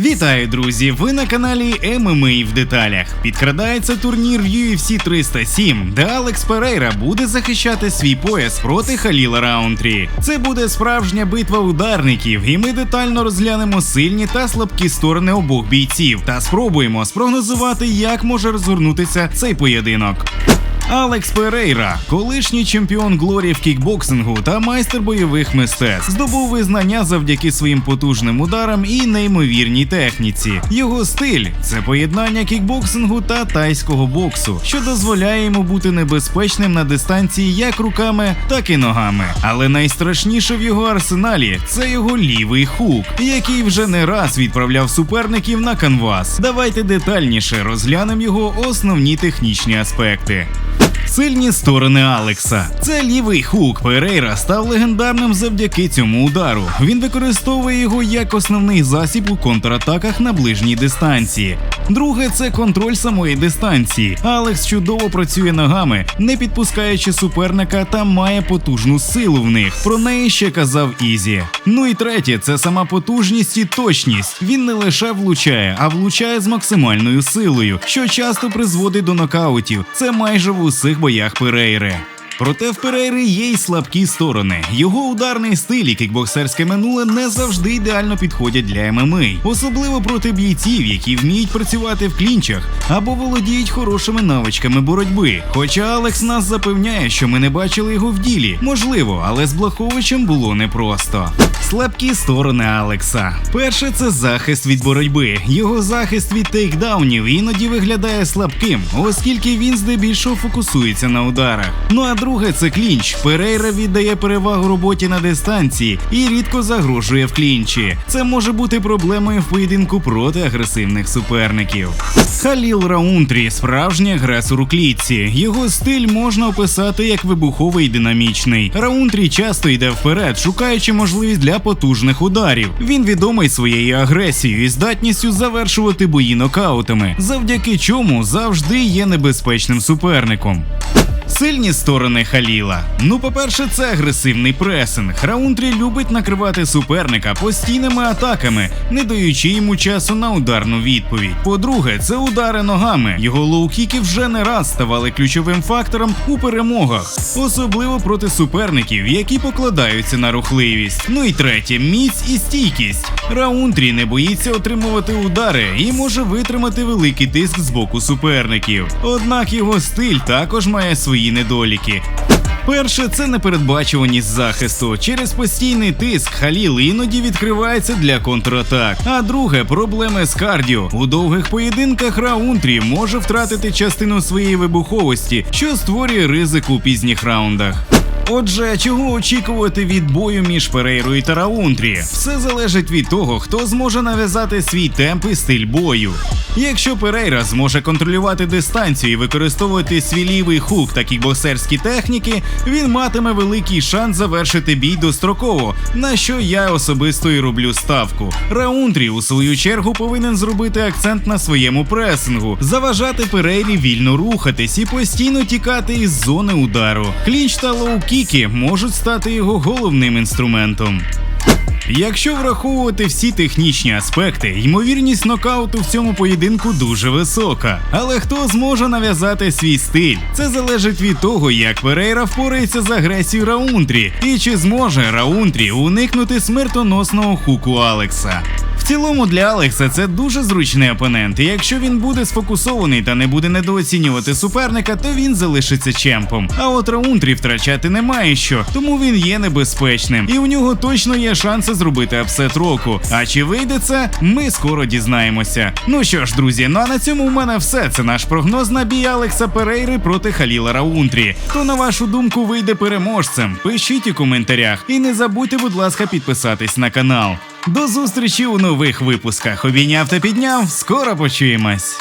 Вітаю, друзі! Ви на каналі MMA в деталях. Підкрадається турнір UFC 307, де Алекс Перейра буде захищати свій пояс проти Халіла Раунтрі. Це буде справжня битва ударників, і ми детально розглянемо сильні та слабкі сторони обох бійців та спробуємо спрогнозувати, як може розгорнутися цей поєдинок. Алекс Перейра, колишній чемпіон Глорі в кікбоксингу та майстер бойових мистецтв, здобув визнання завдяки своїм потужним ударам і неймовірній техніці. Його стиль це поєднання кікбоксингу та тайського боксу, що дозволяє йому бути небезпечним на дистанції як руками, так і ногами. Але найстрашніше в його арсеналі це його лівий хук, який вже не раз відправляв суперників на канвас. Давайте детальніше розглянемо його основні технічні аспекти. Сильні сторони Алекса. Це лівий хук Перейра став легендарним завдяки цьому удару. Він використовує його як основний засіб у контратаках на ближній дистанції. Друге це контроль самої дистанції. Алекс чудово працює ногами, не підпускаючи суперника та має потужну силу в них. Про неї ще казав Ізі. Ну і третє це сама потужність і точність. Він не лише влучає, а влучає з максимальною силою, що часто призводить до нокаутів. Це майже в усіх боях Перейри. Проте в Перейри є й слабкі сторони. Його ударний стиль і кікбоксерське минуле не завжди ідеально підходять для ММА, особливо проти бійців, які вміють працювати в клінчах або володіють хорошими навичками боротьби. Хоча Алекс нас запевняє, що ми не бачили його в ділі. Можливо, але з Блаховичем було непросто. Слабкі сторони Алекса. Перше це захист від боротьби. Його захист від тейкдаунів іноді виглядає слабким, оскільки він здебільшого фокусується на ударах. Ну а друге це клінч. Перейра віддає перевагу роботі на дистанції і рідко загрожує в клінчі. Це може бути проблемою в поєдинку проти агресивних суперників. Халіл Раунтрі справжній агресор у клітці. Його стиль можна описати як вибуховий і динамічний. Раунтрі часто йде вперед, шукаючи можливість для потужних ударів. Він відомий своєю агресією і здатністю завершувати бої нокаутами, завдяки чому завжди є небезпечним суперником. Сильні сторони Халіла. Ну, по-перше, це агресивний пресинг. Раунтрі любить накривати суперника постійними атаками, не даючи йому часу на ударну відповідь. По-друге, це удари ногами. Його лоукіки вже не раз ставали ключовим фактором у перемогах, особливо проти суперників, які покладаються на рухливість. Ну і третє міць і стійкість. Раунтрі не боїться отримувати удари і може витримати великий тиск з боку суперників. Однак його стиль також має свої недоліки. Перше, це непередбачуваність захисту. Через постійний тиск Халіл іноді відкривається для контратак. А друге проблеми з кардіо. У довгих поєдинках Раунтрі може втратити частину своєї вибуховості, що створює ризик у пізніх раундах. Отже, чого очікувати від бою між Ферейрою та Раунтрі? Все залежить від того, хто зможе нав'язати свій темп і стиль бою. Якщо Перейра зможе контролювати дистанцію і використовувати свій лівий хук та кікбоксерські техніки, він матиме великий шанс завершити бій достроково, на що я особисто і роблю ставку. Раунтрі, у свою чергу, повинен зробити акцент на своєму пресингу, заважати Перейрі вільно рухатись і постійно тікати із зони удару. Клінч та лоу-кіки можуть стати його головним інструментом. Якщо враховувати всі технічні аспекти, ймовірність нокауту в цьому поєдинку дуже висока. Але хто зможе нав'язати свій стиль? Це залежить від того, як Перейра впорається з агресією Раунтрі, і чи зможе Раунтрі уникнути смертоносного хуку Алекса. Цілому для Алекса це дуже зручний опонент, і якщо він буде сфокусований та не буде недооцінювати суперника, то він залишиться чемпом. А от Раунтрі втрачати немає що, тому він є небезпечним, і у нього точно є шанси зробити апсет року. А чи вийде це, ми скоро дізнаємося. Ну що ж, друзі, ну а на цьому у мене все. Це наш прогноз на бій Алекса Перейри проти Халіла Раунтрі. Хто на вашу думку вийде переможцем? Пишіть у коментарях і не забудьте, будь ласка, підписатись на канал. До зустрічі у нових випусках. Обійняв та підняв. Скоро почуємось.